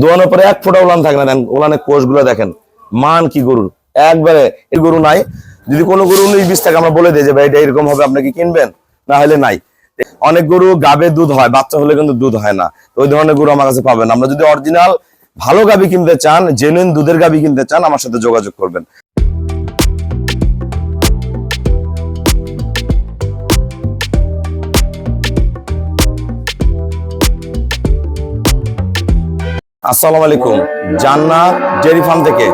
দোয়ানোর পরে এক ফোটা উলান থাকে না দেন। উলানের কোষগুলো দেখেন, মান কি গরুর? একবারে এই গরু নাই। যদি কোনো গরু উনিশ, বিশ টাকা আমরা বলে দিই যে, ভাই, এটা এরকম হবে আপনাকে কিনবেন? না হলে নাই। অনেক গরু গাবে দুধ হয়, বাচ্চা হলে কিন্তু দুধ হয় না। তো ওই ধরনের গরু আমার কাছে পাবেন। আমরা যদি অরিজিনাল, ভালো গাবি কিনতে চান জেনুইন দুধের গাবি কিনতে চান, আমার সাথে যোগাযোগ করবেন। আসসালামু আলাইকুম। জান্নাত ডেয়ারি ফার্ম থেকে।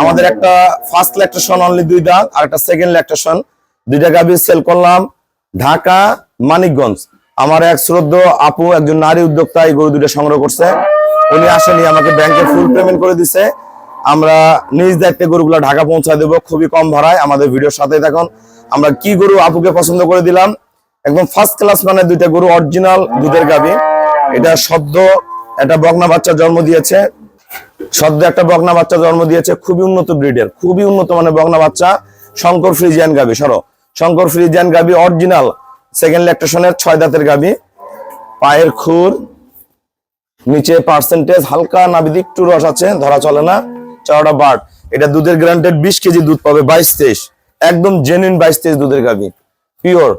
আমাদের একটা ফার্স্ট ল্যাকটেশন অনলি দুই দাঁত, আর একটা সেকেন্ড ল্যাকটেশন দুইটা গাভি সেল করলাম ঢাকা, মানিকগঞ্জ। আমার এক শ্রদ্ধ আপু, একজন নারী উদ্যোক্তা, এই গরু দুইটা সংগ্রহ করছে। উনি আসেনি, আমাকে ব্যাংকে ফুল পেমেন্ট করে দিছে। আমরা নিজ দায়িত্বে গরুগুলো ঢাকা পৌঁছায় দেবো, খুবই কম ভাড়ায়। আমাদের ভিডিওর সাথে দেখুন আমরা কি গরু আপুকে পছন্দ করে দিলাম? একদম ফার্স্ট ক্লাস মানে দুইটা গরু অরিজিনাল দুধের গাবি। এটা সদ্য একটা বকনা বাচ্চা জন্ম দিয়েছে। সদ্য একটা বকনা বাচ্চা জন্ম দিয়েছে। খুবই উন্নত ব্রিডের খুবই উন্নত মানে বকনা বাচ্চা। শঙ্কর ফ্রিজিয়ান গাবি, সরো। শঙ্কর ফ্রিজিয়ান গাবি অরিজিনাল সেকেন্ড ল্যাকটেশনের ছয় দাঁতের গাবি। পায়ের খুর, নিচে পার্সেন্টেজ হালকা নাবিদ, একটু রস আছে, ধরা চলে না। চারটা বার্ড এটা দুধের গ্রান্টেড বিশ কেজি দুধ পাবে বাইশ তেইশ। একদম জেনুইন বাইশ তেইশ দুধের গাবি। পিওর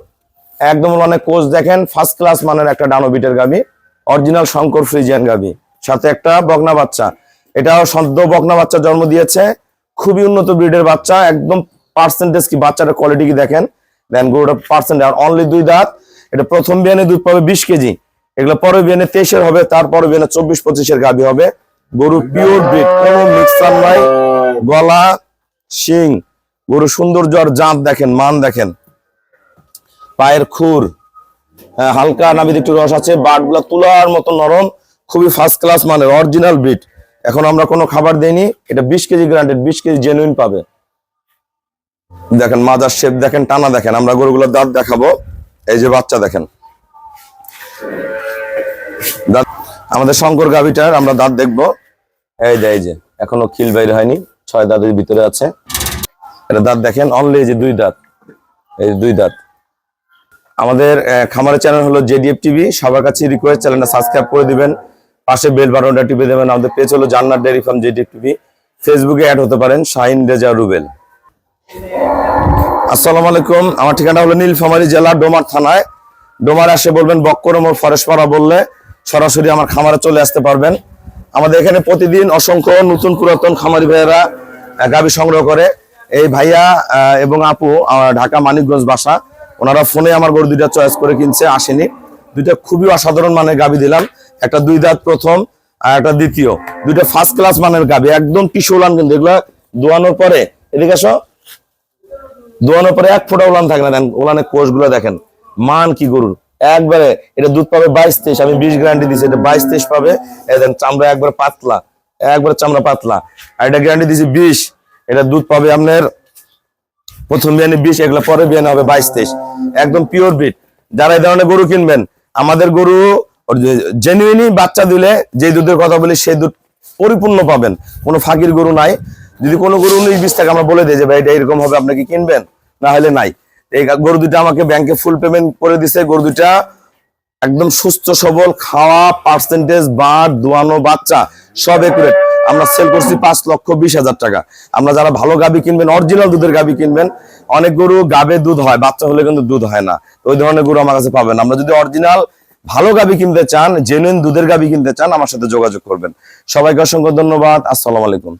একদম মানে কোচ দেখেন ফার্স্ট ক্লাস মানের একটা ডানোবিটের গাবি। অরিজিনাল শঙ্কর ফ্রিজিয়ান গাবি সাথে একটা বকনা বাচ্চা। এটাও সদ্য বকনা বাচ্চা জন্ম দিয়েছে। খুবই উন্নত ব্রিডের বাচ্চা। একদম পার্সেন্টেজ কি বাচ্চাটার কোয়ালিটি কি দেখেন? দেন গরুটা পার্সেন্ট আর অনলি দুই দাঁত। এটা প্রথম বিয়ানে দুধ পাবে বিশ কেজি। এগুলো পরে বিয়ানে তেইশের হবে তারপরে বিয়ানে চব্বিশ পঁচিশের গাবি হবে। গরু পিওর ব্রিড কোনো মিক্সার নাই। গলা, শিং। গরু সৌন্দর্য আর জাত দেখেন, মান দেখেন। পায়ের খুর। হালকা নাবিদ একটু রস আছে বাটগুলা তুলার মতো নরম, খুবই ফার্স্ট ক্লাস মানের অরিজিনাল ব্রিড এখন আমরা কোনো খাবার দেইনি, এটা বিশ কেজি গ্রান্টেড বিশ কেজি জেনুইন পাবে। দেখেন মাজার শেপ দেখেন, টানা দেখেন, আমরা গরুগুলোর দাঁত দেখাবো। এই যে বাচ্চা দেখেন। দাঁত আমাদের শঙ্কর গাভিটার আমরা দাঁত দেখব। এই যে এই যে, এখনও খিল বাইরে হয়নি, ছয় দাঁতের ভিতরে আছে। এটা দাঁত দেখেন অনলি এই যে দুই দাঁত। এই দুই দাঁত। আমাদের খামারের চ্যানেল হলো জেডিএফ টিভি। সবার কাছে রিকোয়েস্ট চ্যানেলটা সাবস্ক্রাইব করে দিবেন। পাশে বেল বাটনটা টিপে দেবেন। আমাদের পেজ হলো Jannat dairy farm JDF TV. ফেসবুকে অ্যাড হতে পারেন, শাহিন রেজা রুবেল। আসসালামু আলাইকুম। আমার ঠিকানা হলো নীলফামারী জেলা, ডোমার থানায়। ডোমার আসে বলবেন, বক্করমোর ফরেশপাড়া বললে সরাসরি আমার খামারে চলে আসতে পারবেন। আমাদের এখানে প্রতিদিন অসংখ্য নতুন পুরাতন খামারি ভাইয়েরা গাভী সংগ্রহ করে। এই ভাইয়া এবং আপু ঢাকা মানিকগঞ্জ বাসা। ওনারা ফোনে আমার গরু দুইটা চয়েস করে কিনছে, আসেনি। দুইটা খুবই অসাধারণ মানের গাভী দিলাম। একটা দুই দাঁত প্রথম, আর একটা দ্বিতীয়। দুইটা ফার্স্ট ক্লাস মানের গাভী একদম কিশোলান কিন্তু। এগুলা দোয়ানোর পরে, এদিকে আসো। দোয়ানোর পরে এক ফোঁটা উলান থাকে না, দেন উলানের কোষগুলো দেখেন। মান কি গরুর? একবারে, এটা দুধ পাবে বাইশ তেইশ, আমি বিশ গ্যারান্টি দিচ্ছি এটা বাইশ তেইশ পাবে। দেন চামড়া একবার পাতলা, একবার চামড়া পাতলা। আর এটা গ্যারান্টি দিচ্ছি বিশ, এটা দুধ পাবে আপনার, প্রথম বিয়ানে বিশ, এগুলো পরে বিয়ানে হবে বাইশ তেইশ। একদম পিওর ব্রিড যারা এই ধরনের গরু কিনবেন, আমাদের গরু জেনুইনই বাচ্চা দিলে যে দুধের কথা বলি, সেই দুধ পরিপূর্ণ পাবেন। কোনো ফাঁকির গরু নাই। যদি কোনো গরু উনিশ বিশ টাকা আমরা বলে দিই যে, ভাই, এটা এরকম হবে, আপনি কি কিনবেন? না হলে নাই। এই গরু দুটা আমাকে ব্যাংকে ফুল পেমেন্ট করে দিছে। গরু দুটা একদম সুস্থ, সবল, খাওয়া পার্সেন্টেজ বার দোয়ানো, বাচ্চা, সব একুরেট আমরা সেল করছি পাঁচ লক্ষ বিশ হাজার টাকা। আমরা যারা ভালো গাবি কিনবেন অরিজিনাল দুধের গাবি কিনবেন, অনেক গরু গাবে দুধ হয়, বাচ্চা হলে কিন্তু দুধ হয় না। তো ওই ধরনের গরু আমার কাছে পাবেন। আমরা যদি অরিজিনাল ভালো গাবি কিনতে চান জেনুইন দুধের গাবি কিনতে চান, আমার সাথে যোগাযোগ করবেন। সবাইকে অসংখ্য ধন্যবাদ। আসসালামু আলাইকুম।